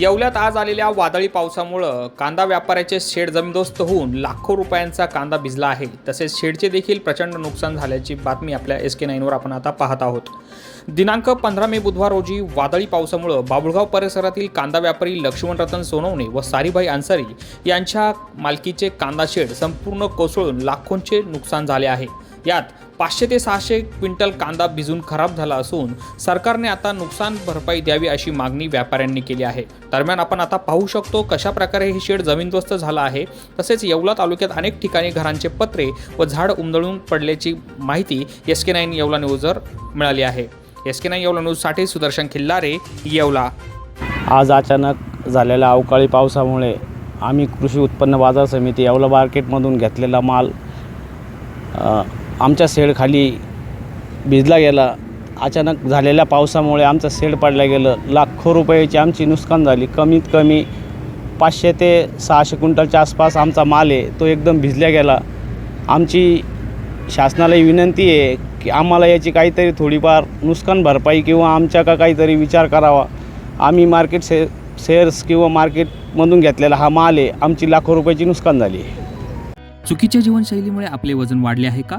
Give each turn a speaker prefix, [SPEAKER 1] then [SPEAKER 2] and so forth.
[SPEAKER 1] येवल्यात आज आलेल्या वादळी पावसामुळं कांदा व्यापाऱ्याचे शेड जमीनदोस्त होऊन लाखो रुपयांचा कांदा भिजला आहे. तसेच शेडचे देखील प्रचंड नुकसान झाल्याची बातमी आपल्या एस के नाईनवर आपण आता पाहत आहोत. दिनांक पंधरा मे बुधवार रोजी वादळी पावसामुळं बाबुळगाव परिसरातील कांदा व्यापारी लक्ष्मण रतन सोनवणे व सारीभाई अन्सारी यांच्या मालकीचे कांदा शेड संपूर्ण कोसळून लाखोंचे नुकसान झाले आहे. यात पाचशे ते सहाशे क्विंटल कांदा भिजून खराब झाला असून सरकारने आता नुकसान भरपाई द्यावी अशी मागणी व्यापाऱ्यांनी केली आहे. दरम्यान आपण आता पाहू शकतो कशा प्रकारे हे शेड जमीनदोस्त झालं आहे. तसेच येवला तालुक्यात अनेक ठिकाणी घरांचे पत्रे व झाड उमदळून पडल्याची माहिती एस के नाईन येवला न्यूजवर मिळाली आहे. एस के नाईन येवला न्यूजसाठी सुदर्शन खिल्लारे येवला.
[SPEAKER 2] आज अचानक झालेल्या अवकाळी पावसामुळे आम्ही कृषी उत्पन्न बाजार समिती येवला मार्केटमधून घेतलेला माल आमच्या शेडखाली भिजला गेला. अचानक झालेल्या पावसामुळे आमचं शेड पडलं गेलं. लाखो रुपयाची आमची नुकसान झाली. कमीत कमी पाचशे ते सहाशे क्विंटलच्या आसपास आमचा माल आहे तो एकदम भिजल्या गेला. आमची शासनाला विनंती आहे की आम्हाला याची काहीतरी थोडीफार नुकसान भरपाई किंवा आमच्या का काहीतरी विचार करावा. आम्ही मार्केट शे शेअर्स किंवा मार्केटमधून घेतलेला हा माल आहे. आमची लाखो रुपयाची नुकसान झाली आहे.
[SPEAKER 3] चुकीच्या जीवनशैलीमुळे आपले वजन वाढले आहे का?